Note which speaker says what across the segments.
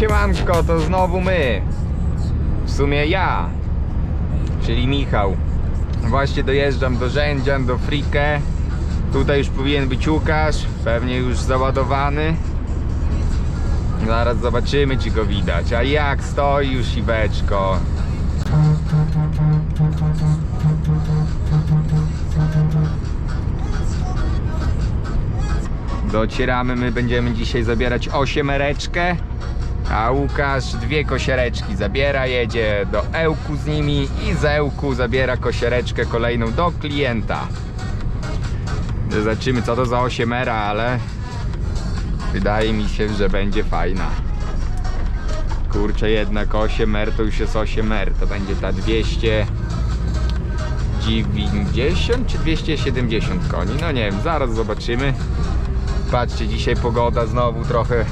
Speaker 1: Siemanko, to znowu my. W sumie ja, czyli Michał. Właśnie dojeżdżam do Rzędzian, do Frikę. Tutaj już powinien być Łukasz, pewnie już załadowany. Zaraz zobaczymy, czy go widać. A jak stoi już Iweczko. Docieramy, my będziemy dzisiaj zabierać osiemereczkę, a Łukasz dwie kosiereczki zabiera, jedzie do Ełku z nimi i z Ełku zabiera kosiereczkę kolejną do klienta. Zobaczymy co to za osiemera, ale wydaje mi się, że będzie fajna. Kurczę, jednak 8R to już jest 8R, to będzie ta 290 czy 270 koni, no nie wiem, zaraz zobaczymy. Patrzcie, dzisiaj pogoda znowu trochę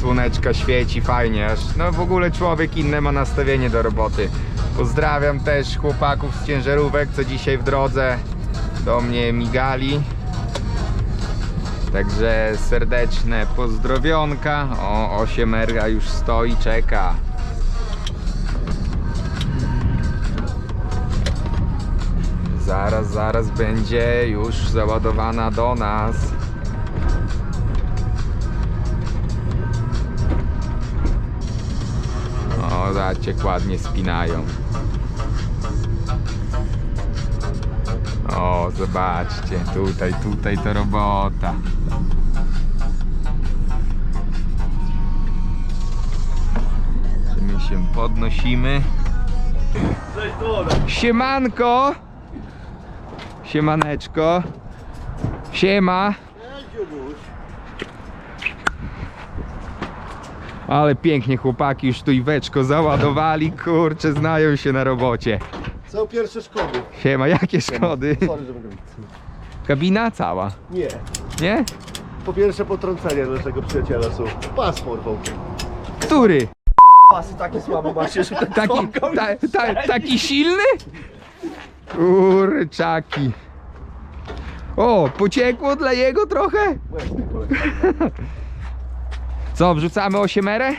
Speaker 1: słoneczka świeci, fajnie aż. No w ogóle człowiek inne ma nastawienie do roboty. Pozdrawiam też chłopaków z ciężarówek, co dzisiaj w drodze do mnie migali. Także serdeczne pozdrowionka. O, 8 erga już stoi, czeka. Zaraz, zaraz będzie już załadowana do nas. Jak ładnie spinają. O, zobaczcie, tutaj, tutaj to robota. My się podnosimy. Siemanko! Siemaneczko! Siema! Ale pięknie chłopaki już tu Iweczko załadowali, kurczę, znają się na robocie.
Speaker 2: Są pierwsze szkody.
Speaker 1: Siema, jakie szkody?
Speaker 2: Sorry, że mogę mówić.
Speaker 1: Kabina cała,
Speaker 2: Nie.
Speaker 1: nie?
Speaker 2: Po pierwsze potrącenie naszego przyjaciela są. Pas porwał.
Speaker 1: Który?
Speaker 2: Pasy takie słabo macie, że ten
Speaker 1: Taki, ta, ta, taki silny? Kurczaki. O, pociekło dla jego trochę? Co, wrzucamy osiemerę?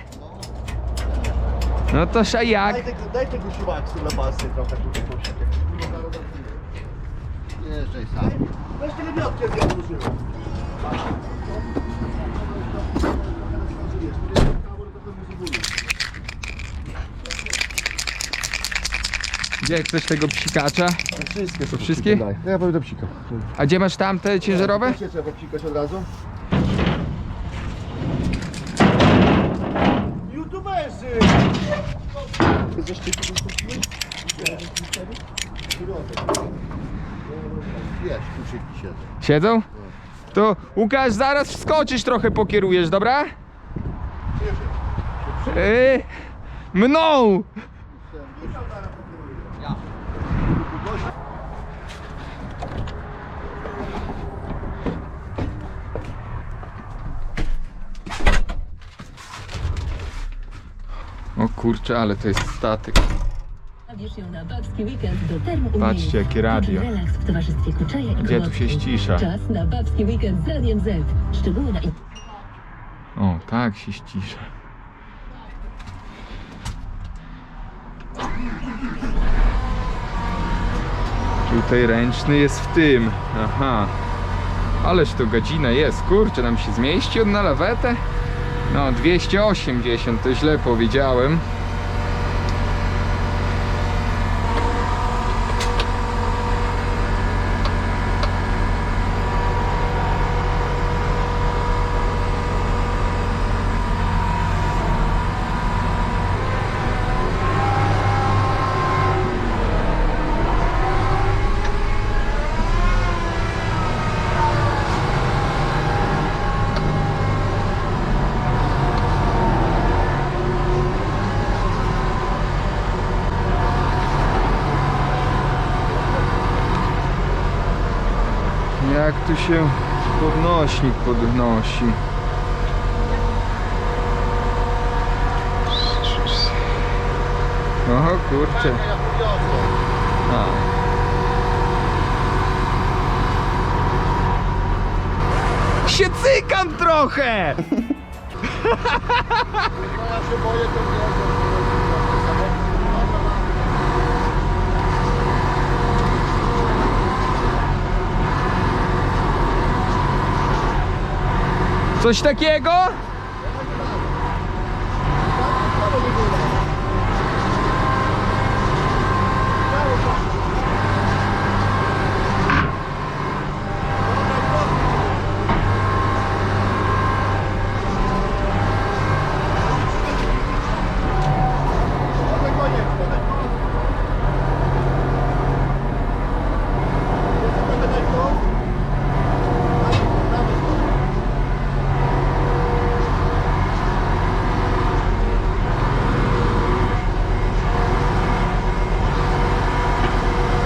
Speaker 1: No to szajak.
Speaker 2: Daj tego, daj tego na pasy trochę tutaj.
Speaker 3: Jeżdżaj sam.
Speaker 2: Weź tyle miotkiem ja użyłem.
Speaker 1: Gdzie chcesz tego psikacza?
Speaker 2: Wszystkie
Speaker 1: To wszystkie?
Speaker 2: Ja powiem do psika.
Speaker 1: A gdzie masz tamte ciężarowe?
Speaker 2: Trzeba psikać od razu? Ze szczytu?
Speaker 3: Wiesz. Siedzą?
Speaker 1: To Łukasz, zaraz wskoczysz trochę pokierujesz, dobra? Yy, mną! Kurczę, ale to jest statyk.
Speaker 4: Zabierz ją na babski weekend do termu u
Speaker 1: Patrzcie, jakie radio.
Speaker 4: Relaks w towarzystwie Kuczaja i
Speaker 1: Gdzie tu się ścisza?
Speaker 4: Czas na babski weekend z Radiem Z. Szczegóły na
Speaker 1: O, tak się ściszę. Tutaj ręczny jest w tym. Aha. Ależ to godzina jest. Kurczę, nam się zmieści on na lawetę? No, 280, to źle powiedziałem. Jak tu się podnośnik podnosi. Oho, kurczę. A. Się cykam trochę!
Speaker 3: No ja się boję, to nie
Speaker 1: Coś takiego?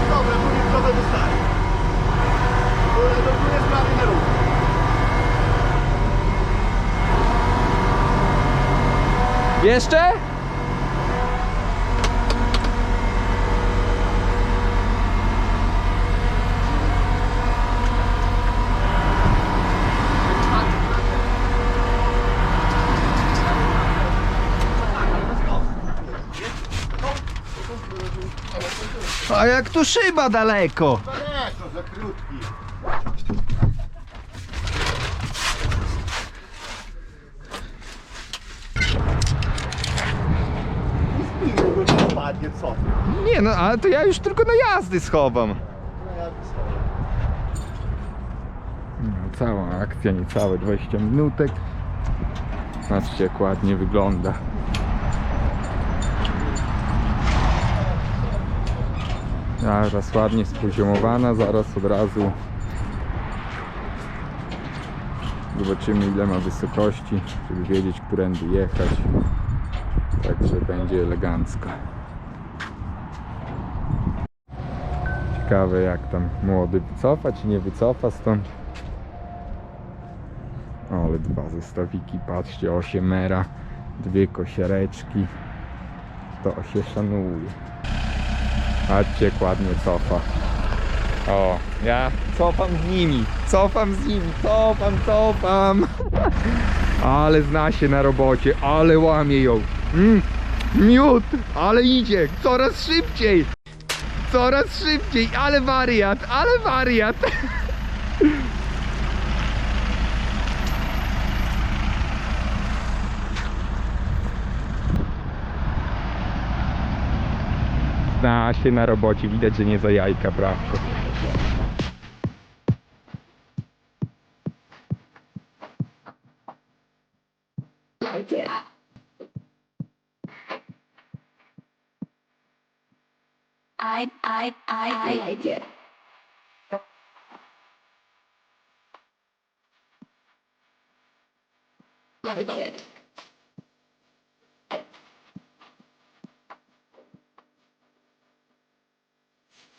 Speaker 2: Dobra, tu nic trochę wystarczy. Ale to tu jest prawie na ruch.
Speaker 1: Jeszcze? A jak tu szyba daleko?
Speaker 3: Daleko, za krótki.
Speaker 2: I go nie spadnie, co ty?
Speaker 1: Nie no, ale to ja już tylko na jazdy schowam.
Speaker 2: No
Speaker 1: cała akcja, niecałe 20 minutek. Patrzcie jak ładnie wygląda. Zaraz ładnie spoziomowana, zaraz od razu zobaczymy ile ma wysokości, żeby wiedzieć którędy jechać. Także będzie elegancko. Ciekawe jak tam młody wycofa czy nie wycofa stąd. Ale dwa zestawiki, patrzcie, 8 mera, dwie kosiareczki. To się szanuje. Patrzcie, ładnie cofa. O, ja cofam z nimi, cofam z nimi, cofam, cofam. Ale zna się na robocie, ale łamie ją. Mm, miód, ale idzie, coraz szybciej. Coraz szybciej, ale wariat, ale wariat. Zna się na robocie, widać, że nie za jajka, prawko.
Speaker 5: I, I, I, I, I did. I did.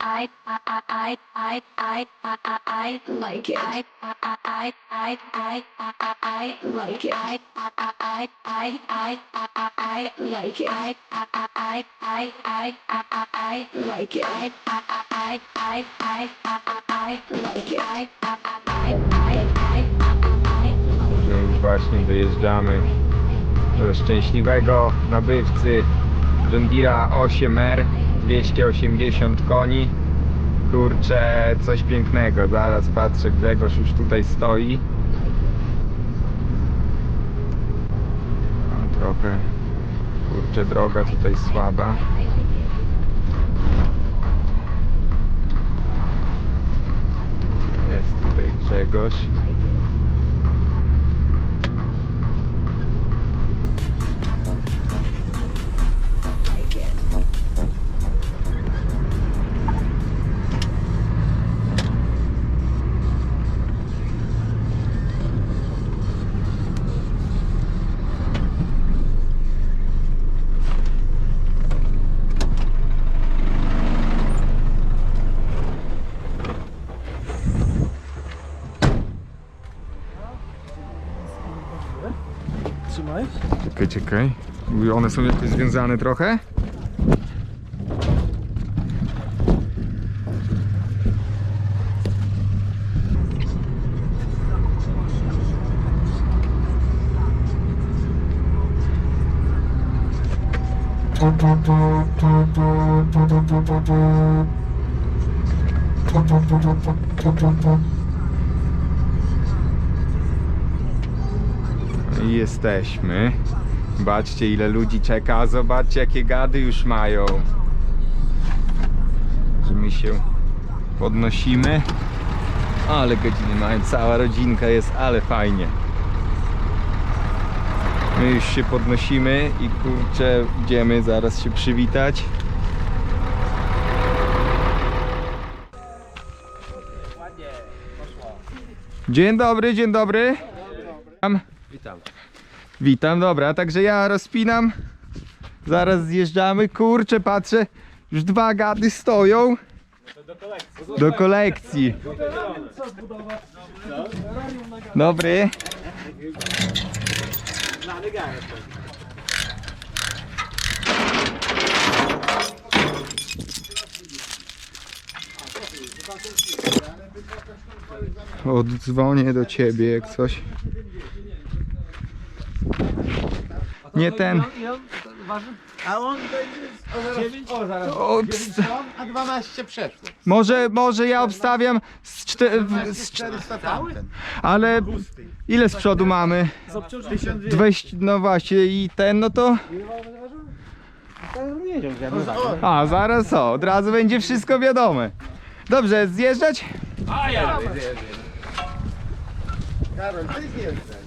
Speaker 5: I, I, I, I, I, I, I like it. I, I, I I
Speaker 1: właśnie dojeżdżamy do szczęśliwego nabywcy John 8R 280 koni kurczę coś pięknego. Zaraz patrzę Grzegorz już tutaj stoi. A, trochę kurczę droga tutaj słaba. Jest tutaj Grzegorz
Speaker 2: znaleźć?
Speaker 1: Czekaj, czekaj. One są jakoś związane trochę? Jesteśmy. Zobaczcie ile ludzi czeka, zobaczcie jakie gady już mają. Że my się podnosimy. Ale godziny mają, cała rodzinka jest, ale fajnie. My już się podnosimy i kurczę, idziemy zaraz się przywitać. Dzień dobry, dzień dobry. Witam.
Speaker 2: Witam.
Speaker 1: Witam, dobra, także ja rozpinam. Zaraz zjeżdżamy. Kurczę, patrzę, już dwa gady stoją. Do kolekcji. Dobry. Oddzwonię do ciebie jak coś. Nie ten.
Speaker 2: A on będzie o, zaraz.
Speaker 1: O, ps-
Speaker 2: a 12 przeszło.
Speaker 1: może, może ja obstawiam z, czte, w- z, cz-
Speaker 2: 400 tamten.
Speaker 1: ale ile z przodu mamy? 200, no właśnie i ten no to. A zaraz o, od razu będzie wszystko wiadome. Dobrze, zjeżdżać?
Speaker 2: Karol, ty zjeżdżaj.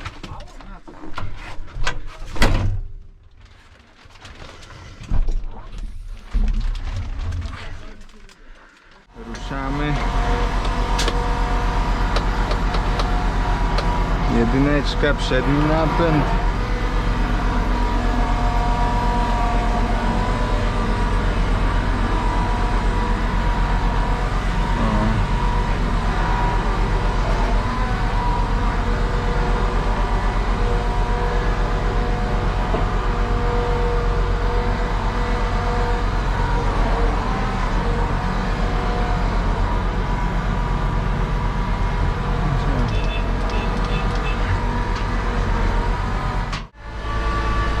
Speaker 1: Jedyneczka, przedni napęd.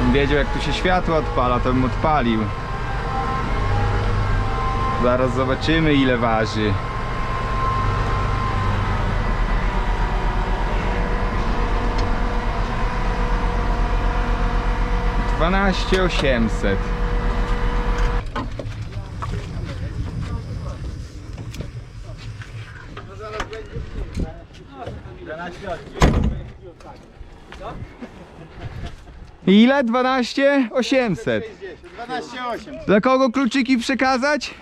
Speaker 1: O. Wiedział jak tu się światło odpala, to bym odpalił. Zaraz zobaczymy ile waży. Dwanaście osiemset. Ile? 12 800.
Speaker 2: 12,8.
Speaker 1: Dla kogo kluczyki przekazać?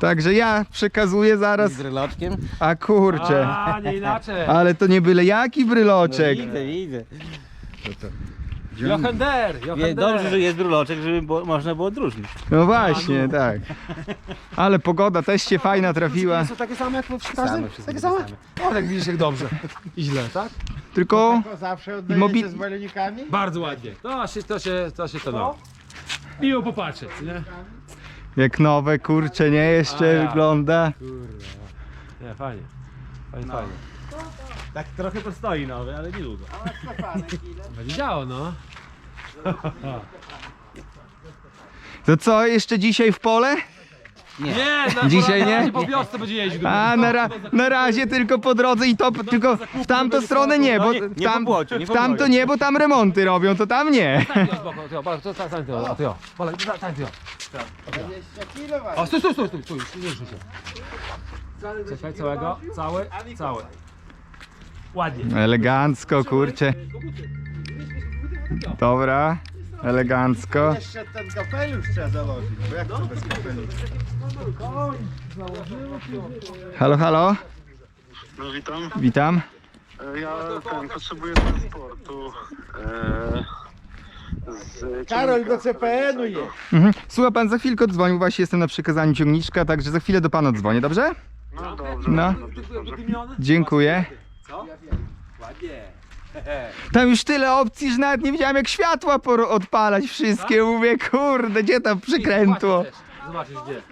Speaker 1: Także ja przekazuję zaraz.
Speaker 6: Z bryloczkiem?
Speaker 1: A kurczę.
Speaker 7: A, nie inaczej.
Speaker 1: Ale to nie byle jaki bryloczek.
Speaker 6: Wie,
Speaker 7: Jochender.
Speaker 6: dobrze, że jest bryloczek, żeby było, można było odróżnić.
Speaker 1: No właśnie, tak. Ale pogoda też się fajna trafiła.
Speaker 7: Są takie same jak w każdym?
Speaker 6: Wszystkie
Speaker 7: Takie same? O, tak widzisz jak dobrze. I źle, tak?
Speaker 1: Tylko
Speaker 2: To zawsze
Speaker 1: Mobi-
Speaker 2: oddajecie z balonikami?
Speaker 7: Bardzo ładnie. To się, to się, to się to no. Miło popatrzeć, nie?
Speaker 1: jak nowe kurcze nie jeszcze
Speaker 7: A ja.
Speaker 1: wygląda.
Speaker 7: Nie, fajnie. Fajnie, fajnie.
Speaker 6: Tak trochę to stoi nowy, ale niedługo.
Speaker 7: Będzie działo, no.
Speaker 1: To co, jeszcze dzisiaj w pole?
Speaker 7: Nie, na
Speaker 1: Dzisiaj nie?
Speaker 7: Po wiosce będzie jeździł.
Speaker 1: A na, ra na razie tylko po drodze i to tylko w tamtą stronę nie, bo
Speaker 6: No nie- nie
Speaker 1: w,
Speaker 6: po
Speaker 1: tam,
Speaker 6: błocie, nie
Speaker 1: w
Speaker 6: po
Speaker 1: tamto
Speaker 6: błocie.
Speaker 1: nie, bo tam remonty robią, to tam nie.
Speaker 7: To, tak, tak, to, a ty o. Bolek, tak, tak, ty o.
Speaker 2: 20 kilo
Speaker 7: O, stój, stój, stój, stój, stój, nie ruszaj się. Czekaj, całego, cały, cały. Ładnie.
Speaker 1: Elegancko, kurczę. Dobra, elegancko.
Speaker 2: Jeszcze ten kapelusz trzeba założyć, bo jak to bez kapelusza?
Speaker 1: Halo, halo,
Speaker 8: No witam.
Speaker 1: witam.
Speaker 8: E, Ja ten, potrzebuję transportu. E, z
Speaker 2: Karol do. CPN-u jest.
Speaker 1: Mhm. Słucha pan, za chwilkę dzwonił, właśnie jestem na przekazaniu ciągniczka, także za chwilę do pana dzwonię, dobrze?
Speaker 8: No dobrze.
Speaker 1: No.
Speaker 8: dobrze, dobrze.
Speaker 1: Dziękuję.
Speaker 7: Co? Ładnie.
Speaker 1: Tam już tyle opcji, że nawet nie wiedziałem jak światła por- odpalać wszystkie. Mówię, kurde, gdzie tam przykrętło?
Speaker 7: Zobaczysz gdzie.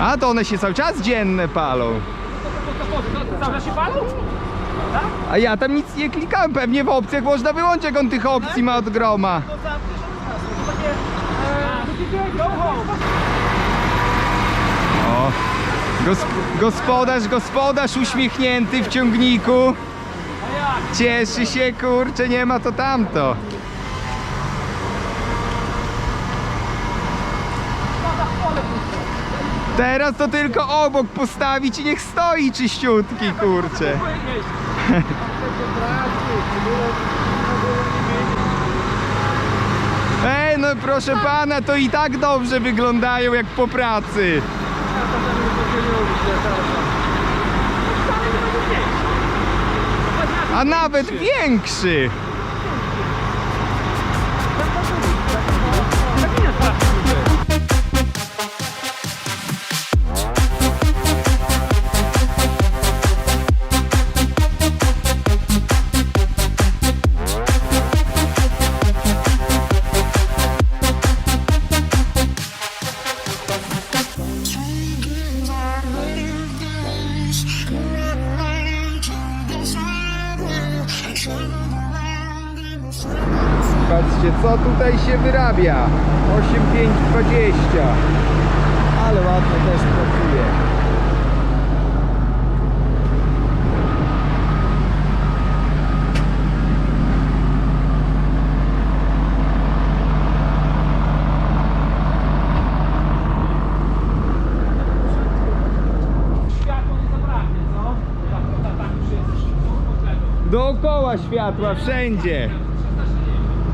Speaker 1: A to one się cały czas dzienne palą.
Speaker 7: Cały czas się palą?
Speaker 1: A ja tam nic nie klikałem, pewnie w opcjach można wyłączyć, jak on tych opcji ma od groma. O, gosp gospodarz, gospodarz uśmiechnięty w ciągniku. Cieszy się, kurczę, nie ma to tamto. Teraz to tylko obok postawić i niech stoi czyściutki, kurczę. Ej, no proszę pana, to i tak dobrze wyglądają jak po pracy. A nawet większy. Co tutaj się wyrabia. 8520. Ale ładnie też pracuje.
Speaker 7: Tak, tak, tak.
Speaker 1: Dookoła światła, wszędzie.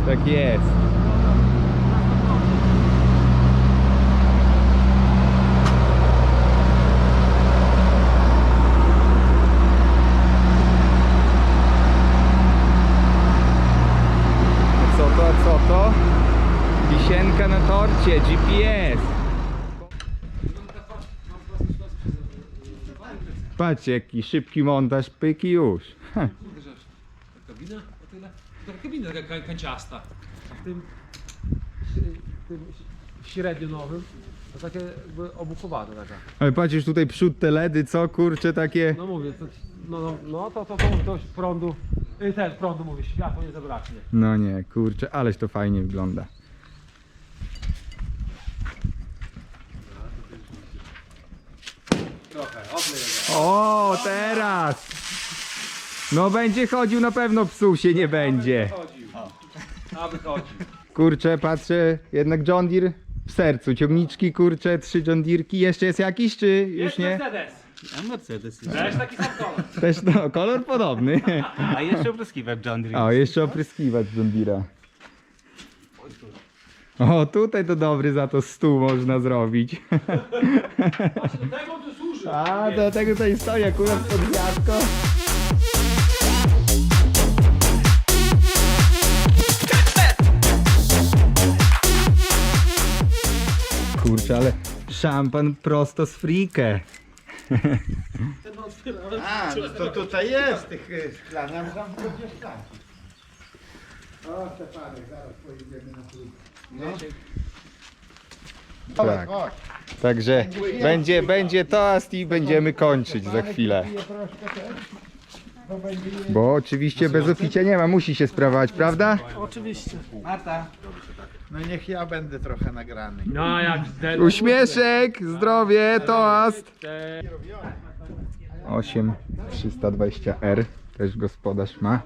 Speaker 1: Tak jest. Co to, co to? Wisienka na torcie, GPS. Patrzcie, jaki szybki montaż, pyk i już.
Speaker 7: Taka kabina taka ka- kanciasta. A w tym, w tym średnio nowym to takie jakby obuchowane taka.
Speaker 1: Ale patrzysz tutaj przód te LEDy, co kurcze takie.
Speaker 7: No mówię, to, no, no, no to, to, to, to prądu, y, ten prądu mówię, światło nie zabraknie.
Speaker 1: No nie, kurczę, ależ to fajnie wygląda. O, teraz! No będzie chodził, na pewno psuł się nie będzie.
Speaker 7: A wychodzi.
Speaker 1: Kurczę, patrzę, jednak John Deere w sercu. Ciągniczki, kurczę, trzy John Deerki. Jeszcze jest jakiś, czy już
Speaker 7: Jest
Speaker 1: nie?
Speaker 7: Mercedes.
Speaker 6: A Mercedes.
Speaker 7: Też taki sam kolor.
Speaker 1: Też no, kolor podobny.
Speaker 6: A jeszcze opryskiwacz John Deere.
Speaker 1: O, jeszcze opryskiwacz John Deere'a. O, tutaj to dobry za to stół można zrobić.
Speaker 7: Właśnie do tego to służy.
Speaker 1: A, do tego tutaj stoi akurat pod gwiazdko. Kurczę, ale szampan prosto z frikę.
Speaker 3: A, no to tutaj jest tych y, szklanek, tam będzie szklanki. O, Stefanek, zaraz pojedziemy na próbę. No.
Speaker 1: Tak. Także będzie, będzie toast i będziemy kończyć za chwilę. Bo oczywiście bez opicia nie ma, musi się sprawować, prawda?
Speaker 3: Marta. No niech ja będę trochę nagrany.
Speaker 7: No jak ten.
Speaker 1: Uśmieszek, zdrowie, toast. 8320R też gospodarz ma.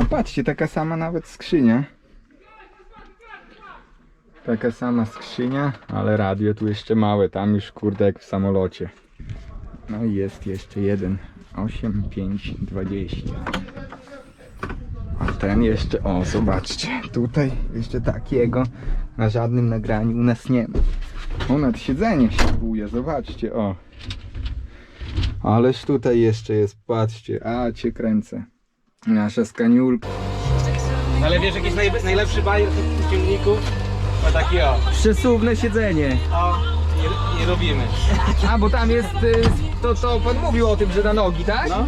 Speaker 1: A patrzcie, taka sama nawet skrzynia. Taka sama skrzynia, ale radio tu jeszcze małe, tam już kurde jak w samolocie. No i jest jeszcze jeden. 8520. A ten jeszcze, o zobaczcie, tutaj jeszcze takiego na żadnym nagraniu u nas nie ma. O, nad siedzenie się buje, zobaczcie, o. Ależ tutaj jeszcze jest, patrzcie, a cię kręcę. Nasza skaniulka.
Speaker 6: Ale wiesz, jakiś naj, najlepszy bajer w tym takie o.
Speaker 1: Przesuwne siedzenie.
Speaker 6: O, nie, nie robimy.
Speaker 1: A, bo tam jest, y, to, to pan mówił o tym, że na nogi, tak?
Speaker 6: No.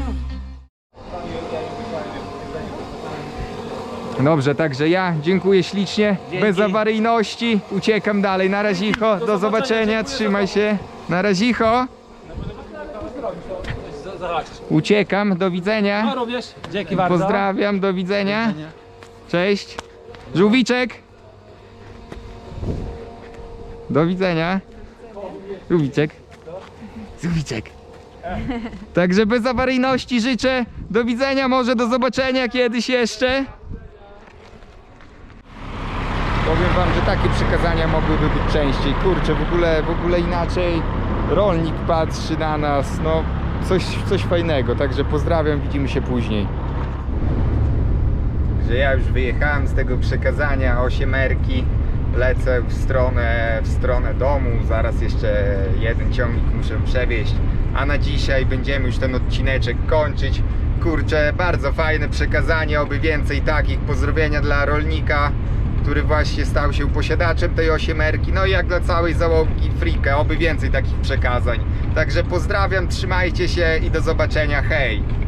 Speaker 1: Dobrze, także ja dziękuję ślicznie. Bez awaryjności. Uciekam dalej. Na razicho. Do zobaczenia. Trzymaj się. Na razicho. Uciekam. Do
Speaker 7: No
Speaker 1: widzenia.
Speaker 7: również. Dzięki bardzo.
Speaker 1: Pozdrawiam. Do widzenia. Cześć. Żółwiczek. Do widzenia. Żółwiczek. Żółwiczek. Także bez awaryjności życzę. Do widzenia, może do zobaczenia kiedyś jeszcze. Powiem wam, że takie przekazania mogłyby być częściej. Kurczę, w ogóle, w ogóle inaczej rolnik patrzy na nas. No, coś, coś fajnego. Także pozdrawiam, widzimy się później. Że ja już wyjechałem z tego przekazania osiemerki. Lecę w stronę, w stronę domu. Zaraz jeszcze jeden ciągnik muszę przewieźć. A na dzisiaj będziemy już ten odcineczek kończyć. Kurczę, bardzo fajne przekazanie, oby więcej takich. Pozdrowienia dla rolnika, który właśnie stał się posiadaczem tej osiemerki. No i jak dla całej załogi Frika, oby więcej takich przekazań. Także pozdrawiam, trzymajcie się i do zobaczenia. Hej!